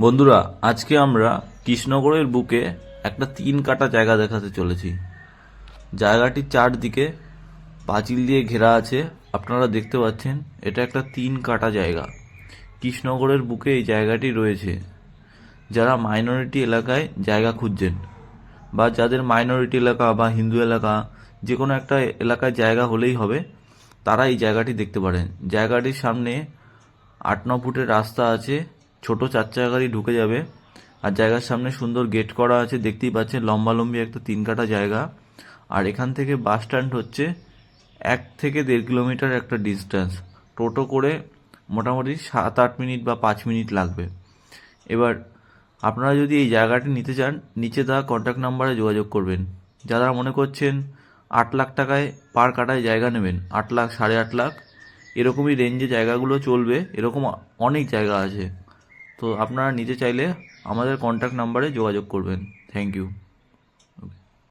বন্ধুরা, আজকে আমরা কৃষ্ণগড়ের বুকে একটা তিন কাটা জায়গা দেখাতে চলেছি। জায়গাটির চারদিকে পাঁচিল দিয়ে ঘেরা আছে। আপনারা দেখতে পাচ্ছেন, এটা একটা তিন কাটা জায়গা। কৃষ্ণগড়ের বুকে এই জায়গাটি রয়েছে। যারা মাইনরিটি এলাকায় জায়গা খুঁজছেন বা যাদের মাইনরিটি এলাকা বা হিন্দু এলাকা যে কোনো একটা এলাকায় জায়গা হলেই হবে, তারা এই জায়গাটি দেখতে পারেন। জায়গাটির সামনে আট, ন ফুটের রাস্তা আছে। ছোট চার চাকা গাড়ি ঢুকে যাবে। আর জায়গার সামনে সুন্দর গেট করা আছে, দেখতেই পাচ্ছেন লম্বালম্বি একটা তিন কাটা জায়গা। আর এখান থেকে বাস স্ট্যান্ড হচ্ছে এক থেকে দেড় কিলোমিটার একটা ডিস্টেন্স টোটো করে মোটামুটি সাত আট মিনিট বা পাঁচ মিনিট লাগবে। এবার আপনারা যদি এই জায়গাটি নিতে চান, নিচে দেওয়া কন্ট্যাক্ট নাম্বারে যোগাযোগ করবেন। যারা মনে করছেন আট লাখ টাকায় পার কাটায় জায়গা নেবেন, আট লাখ, সাড়ে আট লাখ, এরকমই রেঞ্জে জায়গাগুলো চলবে, এরকম অনেক জায়গা আছে। তো আপনারা নিতে চাইলে আমাদের কন্ট্যাক্ট নাম্বারে যোগাযোগ করবেন। Thank you